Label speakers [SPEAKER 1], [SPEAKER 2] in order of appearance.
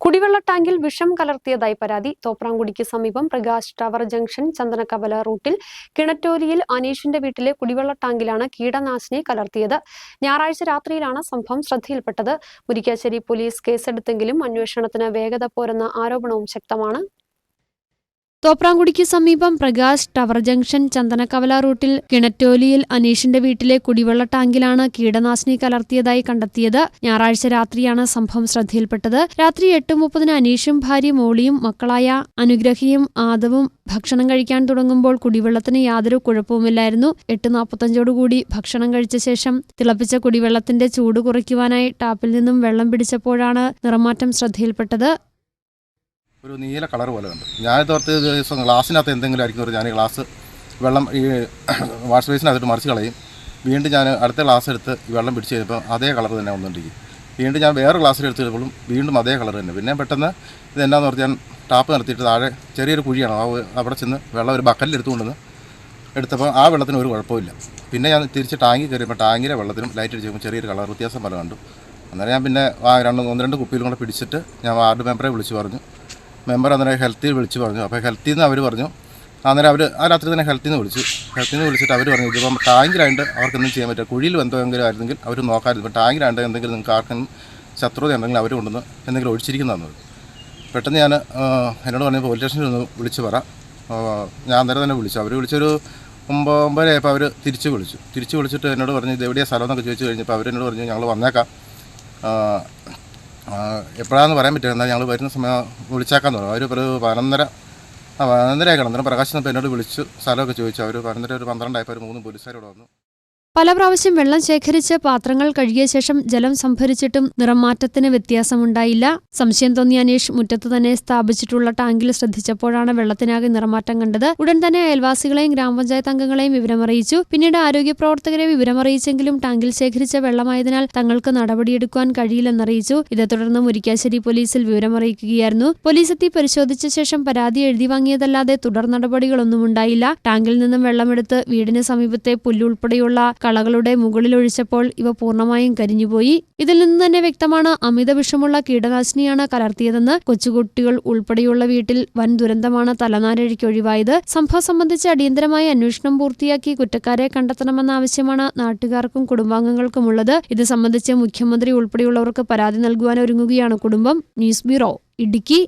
[SPEAKER 1] കുടിവെള്ള ടാങ്കിൽ വിഷം കലർത്തിയതായി പരാതി. തോപ്രാംകുടിക്ക് സമീപം പ്രകാശ് ടവർ ജംഗ്ഷൻ ചന്ദനക്കവല റൂട്ടിൽ കിണറ്റോലിയിൽ അനീഷിന്റെ വീട്ടിലെ കുടിവെള്ള ടാങ്കിലാണ് കീടനാശിനി കലർത്തിയത്. ഞായറാഴ്ച രാത്രിയിലാണ് സംഭവം ശ്രദ്ധയിൽപ്പെട്ടത്. മുരിക്കാശ്ശേരി പോലീസ് കേസെടുത്തെങ്കിലും അന്വേഷണത്തിന് വേഗത പോരെന്ന ആരോപണവും ശക്തമാണ്. തോപ്രാംകുടിക്ക് സമീപം പ്രകാശ് ടവർ ജംഗ്ഷൻ ചന്ദനക്കവല റൂട്ടിൽ കിണറ്റോലിയിൽ അനീഷിന്റെ വീട്ടിലെ കുടിവെള്ള ടാങ്കിലാണ് കീടനാശിനി കലർത്തിയതായി കണ്ടെത്തിയത്. ഞായറാഴ്ച രാത്രിയാണ് സംഭവം ശ്രദ്ധയിൽപ്പെട്ടത്. രാത്രി എട്ട് മുപ്പതിന് അനീഷും ഭാര്യ മോളിയും മക്കളായ അനുഗ്രഹിയും ആദവും ഭക്ഷണം കഴിക്കാൻ തുടങ്ങുമ്പോൾ കുടിവെള്ളത്തിന് യാതൊരു കുഴപ്പവുമില്ലായിരുന്നു. എട്ട് നാൽപ്പത്തഞ്ചോടുകൂടി ഭക്ഷണം കഴിച്ച ശേഷം തിളപ്പിച്ച കുടിവെള്ളത്തിന്റെ ചൂട് കുറയ്ക്കുവാനായി ടാപ്പിൽ നിന്നും വെള്ളം പിടിച്ചപ്പോഴാണ് നിറമാറ്റം ശ്രദ്ധയിൽപ്പെട്ടത്.
[SPEAKER 2] ഒരു നീല കളർ പോലെ ഉണ്ട് ഞാൻ തോർത്ത് ദിവസം ഗ്ലാസ്സിനകത്ത് എന്തെങ്കിലും ആയിരിക്കും ഞാൻ ഗ്ലാസ് വെള്ളം ഈ വാഷ് ബേസിനകത്തിട്ട് മറിച്ച് കളയും. വീണ്ടും ഞാൻ അടുത്ത ഗ്ലാസ് എടുത്ത് വെള്ളം പിടിച്ച് കഴിഞ്ഞപ്പോൾ അതേ കളർ തന്നെ വന്നുകൊണ്ടിരിക്കും. വീണ്ടും ഞാൻ വേറെ ഗ്ലാസ്സിൽ എടുത്തപ്പോഴും വീണ്ടും അതേ കളർ തന്നെ. പിന്നെ പെട്ടെന്ന് ഇത് എന്നാന്ന് പറഞ്ഞാൽ ടാപ്പ് നിർത്തിയിട്ട് താഴെ ചെറിയൊരു കുഴിയാണ്. ആ അവിടെ ചെന്ന് വെള്ളം ഒരു ബക്കറ്റിൽ എടുത്തുകൊണ്ടുവന്ന് എടുത്തപ്പോൾ ആ വെള്ളത്തിന് ഒരു കുഴപ്പമില്ല പിന്നെ ഞാൻ തിരിച്ച് ടാങ്കി കയറിയപ്പോൾ ടാങ്കിലെ വെള്ളത്തിനും ലൈറ്റ് അടിച്ചപ്പോൾ ചെറിയൊരു കളർ വ്യത്യാസം പോലെ കണ്ടു. അന്നേരം ഞാൻ പിന്നെ ആ രണ്ട് ഒന്ന് രണ്ട് കുപ്പിയിലും കൂടെ പിടിച്ചിട്ട് ഞാൻ വാർഡ് മെമ്പറെ വിളിച്ച് പറഞ്ഞു. മെമ്പർ അന്നേരം ഹെൽത്തിൽ വിളിച്ച് പറഞ്ഞു. അപ്പോൾ ഹെൽത്തിൽ നിന്ന് അവർ പറഞ്ഞു. അന്നേരം അവർ ആ രാത്രി തന്നെ ഹെൽത്തിൽ നിന്ന് വിളിച്ചു. ഹെൽത്തിൽ നിന്ന് വിളിച്ചിട്ട് അവർ പറഞ്ഞു ഇതിപ്പം ടാങ്കിലായിട്ട് അവർക്കൊന്നും ചെയ്യാൻ പറ്റില്ല. കുഴിയിൽ എന്തെങ്കിലും ആയിരുന്നെങ്കിൽ അവർ നോക്കാമായിരുന്നു. ഇപ്പം ടാങ്കിലായിട്ട് എന്തെങ്കിലും നിങ്ങൾക്ക് ആർക്കും ശത്രുത ഉണ്ടെങ്കിൽ അവർ എന്തെങ്കിലും ഒഴിച്ചിരിക്കുന്നതെന്നത് പെട്ടെന്ന് ഞാൻ എന്നോട് പറഞ്ഞു പോലീസ് സ്റ്റേഷനിൽ ഒന്ന് വിളിച്ച് പറ. ഞാൻ അന്നേരം തന്നെ വിളിച്ചു. അവർ വിളിച്ചൊരു ഒമ്പത് ഒമ്പതരയായപ്പോൾ അവർ തിരിച്ച് വിളിച്ചു. തിരിച്ച് വിളിച്ചിട്ട് എന്നോട് പറഞ്ഞു ഇത് എവിടെയാണ് സ്ഥലം എന്നൊക്കെ ചോദിച്ചു കഴിഞ്ഞപ്പോൾ അവരെന്നോട് പറഞ്ഞു ഞങ്ങൾ വന്നേക്കാം. എപ്പോഴാണെന്ന് പറയാൻ പറ്റില്ല. എന്നാൽ ഞങ്ങൾ വരുന്ന സമയം വിളിച്ചേക്കാൻ തുടങ്ങും അവർ ഒരു പതിനൊന്നര പതിനൊന്നര ആയിക്കണം അന്നേരം പ്രകാശ് എന്നപ്പോൾ എന്നോട് വിളിച്ചു. സ്ഥലമൊക്കെ ചോദിച്ചു. അവർ പതിനൊന്നര ഒരു പന്ത്രണ്ടായപ്പോൾ ഒരു മൂന്ന് പോലീസുകാരോട് വന്നു.
[SPEAKER 1] പല പ്രാവശ്യം വെള്ളം ശേഖരിച്ച് പാത്രങ്ങൾ കഴുകിയ ശേഷം ജലം സംഭരിച്ചിട്ടും നിറം മാറ്റത്തിന് വ്യത്യാസമുണ്ടായില്ല. സംശയം തോന്നിയ അനീഷ് മുറ്റത്ത് തന്നെ സ്ഥാപിച്ചിട്ടുള്ള ടാങ്കിൽ ശ്രദ്ധിച്ചപ്പോഴാണ് വെള്ളത്തിനാകെ നിറമാറ്റം കണ്ടത്. ഉടൻ തന്നെ അയൽവാസികളെയും ഗ്രാമപഞ്ചായത്ത് അംഗങ്ങളെയും വിവരമറിയിച്ചു. പിന്നീട് ആരോഗ്യ പ്രവർത്തകരെ വിവരമറിയിച്ചെങ്കിലും ടാങ്കിൽ ശേഖരിച്ച വെള്ളമായതിനാൽ തങ്ങൾക്ക് നടപടിയെടുക്കുവാൻ കഴിയില്ലെന്നറിയിച്ചു. ഇതേ തുടർന്ന് മുരിക്കാശ്ശേരി പോലീസിൽ വിവരമറിയിക്കുകയായിരുന്നു. പോലീസ് എത്തി പരിശോധിച്ച ശേഷം പരാതി എഴുതി വാങ്ങിയതല്ലാതെ തുടർ നടപടികളൊന്നും ഉണ്ടായില്ല. ടാങ്കിൽ നിന്നും വെള്ളമെടുത്ത് വീടിന് സമീപത്തെ പുല്ലുൾപ്പെടെയുള്ള കളകളുടെ മുകളിലൊഴിച്ചപ്പോൾ ഇവ പൂർണമായും കരിഞ്ഞുപോയി. ഇതിൽ നിന്ന് തന്നെ വ്യക്തമാണ് അമിത വിഷമുള്ള കീടനാശിനിയാണ് കലർത്തിയതെന്ന് കൊച്ചുകുട്ടികൾ ഉൾപ്പെടെയുള്ള വീട്ടിൽ വൻ ദുരന്തമാണ് തലനാരഴിക്ക് ഒഴിവായത്. സംഭവം സംബന്ധിച്ച് അടിയന്തരമായി അന്വേഷണം പൂർത്തിയാക്കി കുറ്റക്കാരെ കണ്ടെത്തണമെന്ന ആവശ്യമാണ് നാട്ടുകാർക്കും കുടുംബാംഗങ്ങൾക്കുമുള്ളത്. ഇത് സംബന്ധിച്ച് മുഖ്യമന്ത്രി ഉൾപ്പെടെയുള്ളവർക്ക് പരാതി നൽകുവാൻ ഒരുങ്ങുകയാണ് കുടുംബം. News bureau Idukki.